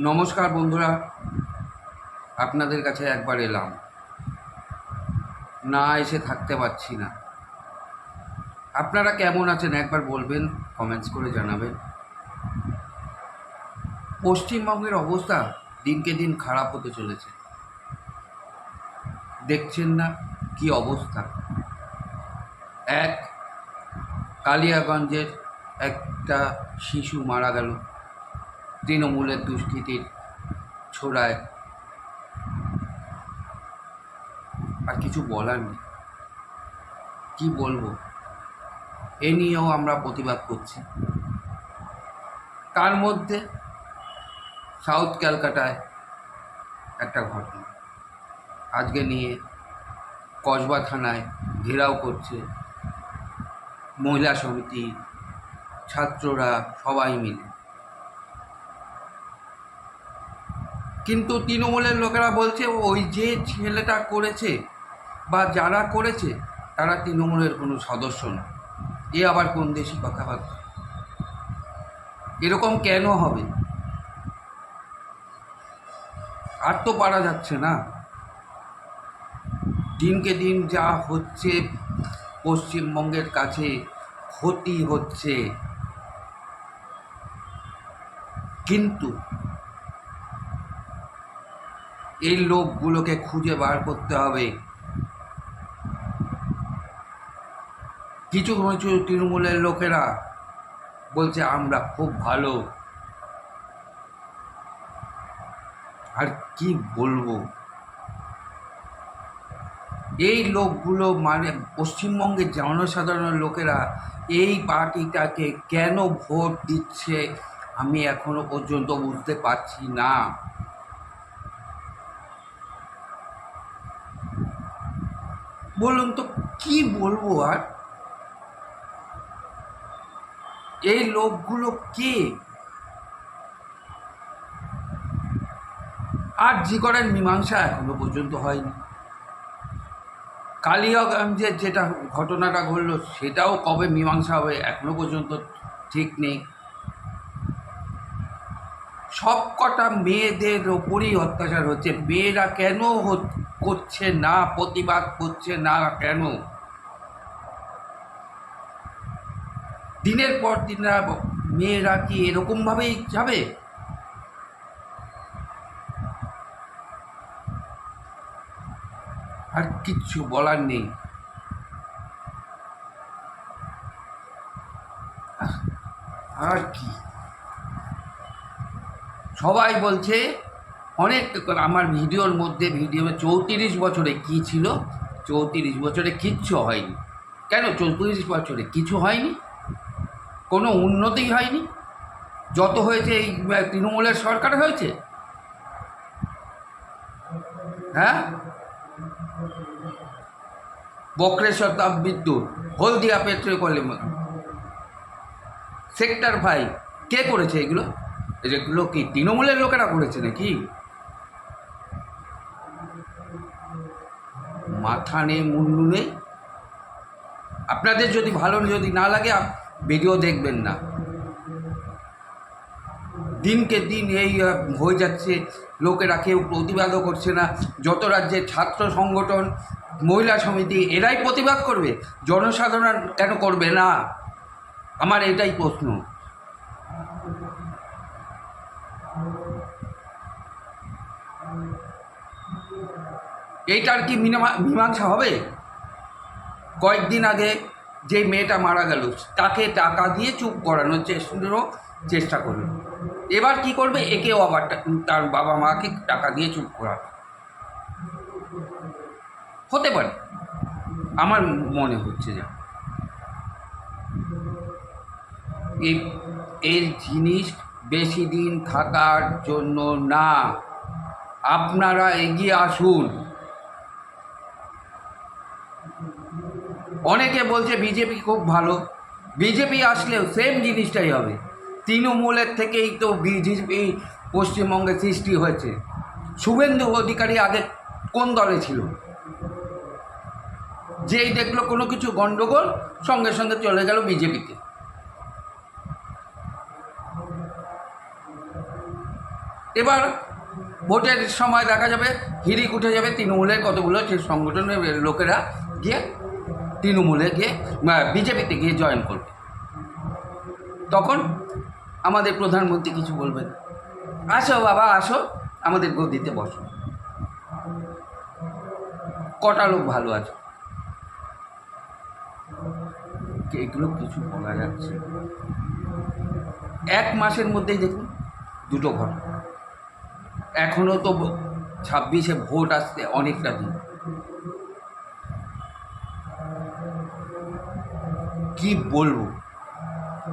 নমস্কার বন্ধুরা, আপনাদের কাছে একবার এলাম। না এসে থাকতে পারছি না। আপনারা কেমন আছেন একবার বলবেন কমেন্টস করে জানাবেন। পশ্চিমবঙ্গের অবস্থা দিনকে দিন খারাপ হতে চলেছে। দেখছেন না কি অবস্থা? এক, কালিয়াগঞ্জের একটা শিশু মারা গেল। তৃণমূলের দুষ্কৃতির ছোড়ায়। আর কিছু বলার নেই। কী বলব? এ নিয়েও আমরা প্রতিবাদ করছি। তার মধ্যে সাউথ ক্যালকাটায় একটা ঘটনা। আজকে নিয়ে কসবা থানায় ঘেরাও করছে মহিলা সমিতি ছাত্ররা সবাই মিলে। কিন্তু তৃণমূলের লোকেরা বলছে, ওই যে ছেলেটা করেছে বা যারা করেছে, তারা তৃণমূলের কোনো সদস্য না। এ আবার কোন দেশি কথাবার্তা? এরকম কেন হবে? আর তো পারা যাচ্ছে না। দিনকে দিন যা হচ্ছে, পশ্চিমবঙ্গের কাছে ক্ষতি হচ্ছে। কিন্তু এই লোকগুলোকে খুঁজে বার করতে হবে। কিছু কিছু তৃণমূলের লোকেরা বলছে, আমরা খুব ভালো। আর কি বলব? এই লোকগুলো মানে পশ্চিমবঙ্গের জনসাধারণ লোকেরা এই পার্টিটাকে কেন ভোট দিচ্ছে আমি এখনও পর্যন্ত বুঝতে পারছি না। বলুন তো, কি বলব আর? এই লোকগুলো কে? আর জি করার মীমাংসা এখনও পর্যন্ত হয়নি। কালিয়াগঞ্জের যেটা ঘটনাটা ঘটলো, সেটাও কবে মীমাংসা হবে এখনও পর্যন্ত ঠিক নেই। সব কটা মেয়েদের ওপরই অত্যাচার হচ্ছে। মেয়েরা কেন করছে না, প্রতিবাদ করছে না কেন? দিনের পর দিনরা মেয়েরা কি এরকমভাবেই যাবে? আর কিচ্ছু বলার নেই। আর কি? সবাই বলছে, অনেক আমার ভিডিওর মধ্যে, ভিডিও চৌত্রিশ বছরে কি ছিল? চৌত্রিশ বছরে কিচ্ছু হয়নি। কেন চৌত্রিশ বছরে কিছু হয়নি? কোনো উন্নতি হয়নি? যত হয়েছে এই তৃণমূলের সরকার হয়েছে? হ্যাঁ? বক্রেশ্বর তাপবিদ্যুৎ হলদিয়া পেট্রোকলিয়াম সেক্টর ফাইভ কে করেছে এগুলো? এগুলো কি তৃণমূলের লোকেরা করেছে নাকি? মাথা নেই, মুন্ডু নেই। আপনাদের যদি ভালো যদি না লাগে ভিডিও দেখবেন না। দিনকে দিন এই হয়ে যাচ্ছে। লোকেরা কেউ প্রতিবাদও করছে না। যত রাজ্যের ছাত্র সংগঠন, মহিলা সমিতি, এরাই প্রতিবাদ করবে। জনসাধারণ কেন করবে না? আমার এটাই প্রশ্ন। এইটার কি মীমাংসা হবে? কয়েকদিন আগে যে মেয়েটা মারা গেল, তাকে টাকা দিয়ে চুপ করানোর চেষ্টারও চেষ্টা করল। এবার কি করবে? একেও আবার তার বাবা মাকে টাকা দিয়ে চুপ করাবে। হতে পারে। আমার মনে হচ্ছে যা এই এর জিনিস বেশি দিন থাকার জন্য না। আপনারা এগিয়ে আসুন। অনেকে বলছে বিজেপি খুব ভালো। বিজেপি আসলেও সেম জিনিসটাই হবে। তৃণমূলের থেকেই তো বিজেপি পশ্চিমবঙ্গে সৃষ্টি হয়েছে। শুভেন্দু অধিকারী আগে কোন দলে ছিল? যেই দেখল কোনো কিছু গণ্ডগোল সঙ্গে সঙ্গে চলে গেল বিজেপিতে। এবার ভোটের সময় দেখা যাবে হিরিক উঠে যাবে, তৃণমূলের কতগুলো সংগঠনের লোকেরা গিয়ে তৃণমূলে গিয়ে বিজেপিতে গিয়ে জয়েন করবে। তখন আমাদের প্রধানমন্ত্রী কিছু বলবেন। আসো বাবা, আসো, আমাদের গদিতে বসো। কটা লোক ভালো আছে? এগুলো কিছু বলা যাচ্ছে এক মাসের মধ্যেই দেখুন, দুটো ঘটনা এখনও তো ছাব্বিশে ভোট আসতে অনেকটা দিন কি বলব?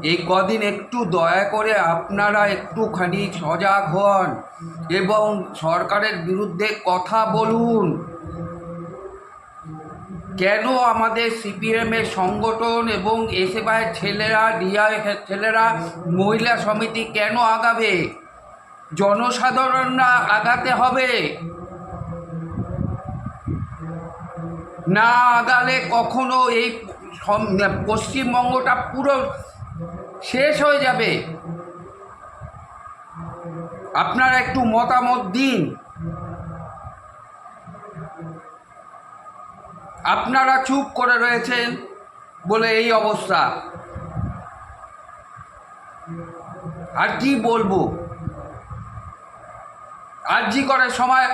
এই কদিন একটু দয়া করে আপনারা একটুখানি সজাগ হন এবং সরকারের বিরুদ্ধে কথা বলুন। কেন আমাদের সিপিএমের সংগঠন এবং এসএফআইয়ের ছেলেরা ডিআইএফের ছেলেরা মহিলা সমিতি কেন আগাবে? জনসাধারণরা আগাতে হবে। না আগালে কখনো এই পশ্চিমবঙ্গটা পুরো শেষ হয়ে যাবে। আপনারা একটু মতামত দিন। আপনারা চুপ করে রয়েছেন বলে এই অবস্থা। আর কি বলব? আরজি করার সময়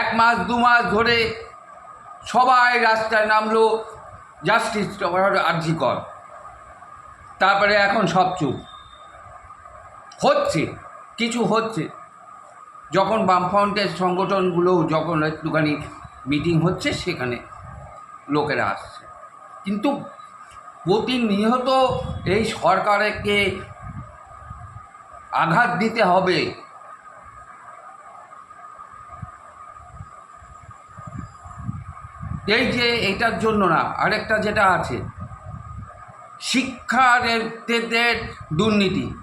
এক মাস, দু মাস ধরে সবাই রাস্তায় নামলো। জাস্টিস আরজি কর তারপরে এখন সব চুপ। হচ্ছে, কিছু হচ্ছে। যখন বামফ্রন্টের সংগঠনগুলো যখন একটুখানি মিটিং হচ্ছে, সেখানে লোকেরা আসছে। কিন্তু প্রতিনিয়ত এই সরকারকে আঘাত দিতে হবে। এই যে এটার জন্য না, আরেকটা যেটা আছে শিক্ষার এদের দুর্নীতি।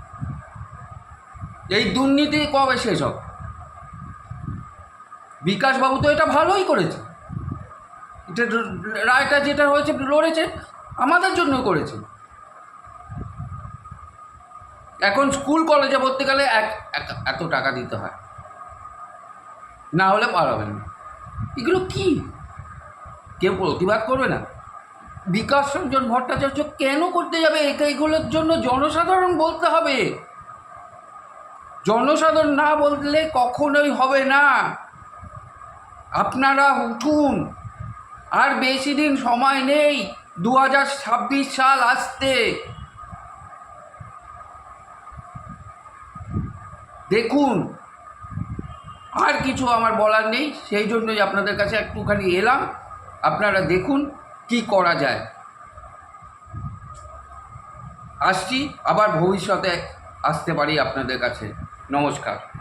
এই দুর্নীতি কবে শেষ হবে? বিকাশবাবু তো এটা ভালোই করেছে। এটা রায়টা যেটা হয়েছে, লড়েছে, আমাদের জন্য করেছে। এখন স্কুল কলেজে ভর্তি গেলে এক- এত টাকা দিতে হয়। না হলে পারবেন না। এগুলো কি? কেউ প্রতিবাদ করবে না। বিকাশ রঞ্জন ভট্টাচার্য কেন করতে যাবে? এগুলোর জন্য জনসাধারণ বলতে হবে। জনসাধারণ না বললে কখনোই হবে না। আপনারা উঠুন। আর বেশি দিন সময় নেই। দু হাজার ছাব্বিশ সাল আসতে। দেখুন। আর কিছু আমার বলার নেই। সেই জন্যই আপনাদের কাছে একটুখানি এলাম। আপনারা দেখুন কি করা যায়। আসছি আবার ভবিষ্যতে আসতে পারি আপনাদের কাছে। নমস্কার।